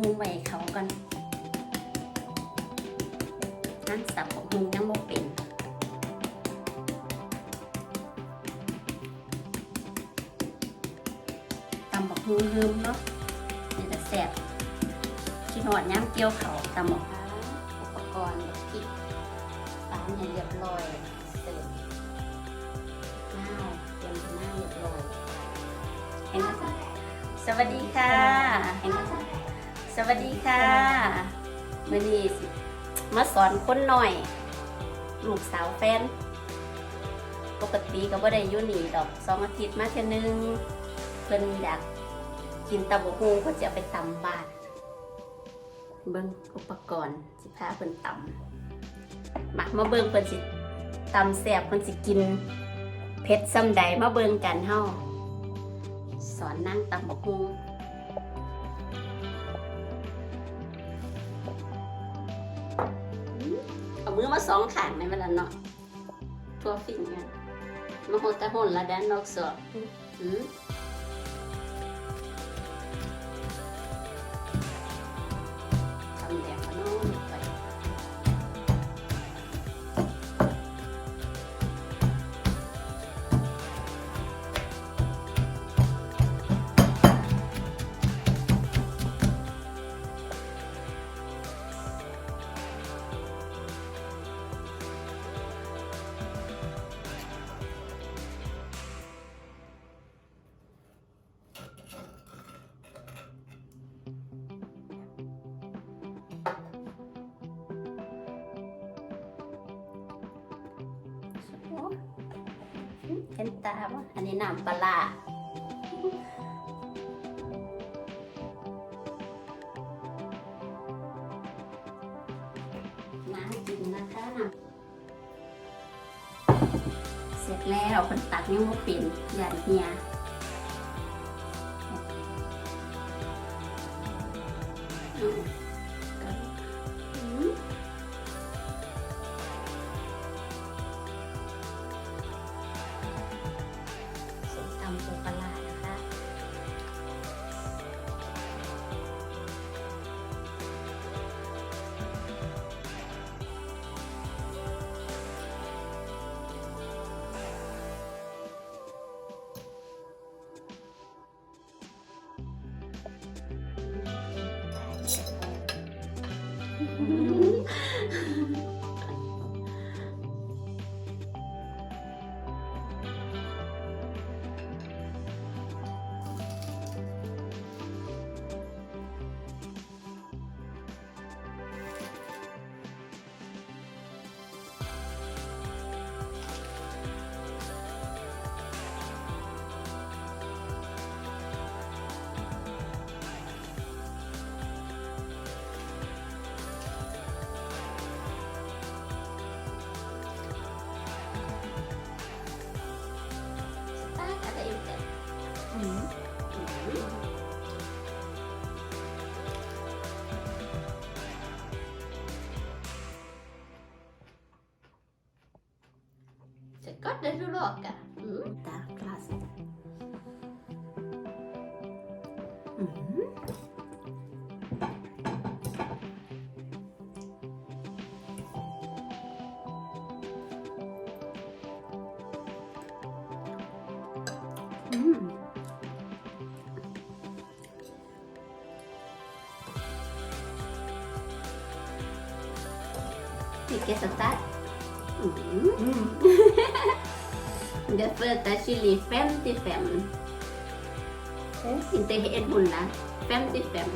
หุงไว้เขากัอนนั่งสับของหุงยังบ่เป็นตำบักหุงลืมเนาะนี่จะแซ่บชิ้นหอดย้ำเกี่ยวเขาตำบักอุปกรณ์แบบพริกตามให้เรียบร้อยเสร็จสวัสดีค่ะเห็นไหม สวัสดีค่ะมื่อนี้สิมาสอนคนหน่อย ลูกสาวแฟน ปกติก็บ่ได้อยู่นี่ดอกสองอาทิตย์มาเท่อนึง เพิ่นอยากกินตำบักหุ่งก็จะเอาไปตำบ้านเบิ่งอุปกรณ์สิพาเพิ่นตำมามาเบิ่งเพิ่นสิตำแซ่บเพิ่นสิกินเผ็ดซ้ำใดมาเบิ่งกันเฮาสอนนั่งตำบักหุ่ มือมาสองข้างในเวลาเนาะทั่วฟิงกันมาโหดแต่หุ่นละแดนนอกสอบอืม เห็นตาบ่อันนี้น้ำปลาน้ำกินนะคะเสร็จแล้วคนตักยังไม่เป็นหยันเฮียอืม ป้ จะก็ได้รู้หรอกอะอืมตากลาสอืมอืม Vilket sånt där. Mm. Det födda chili 55. Inte helt hundra. 55.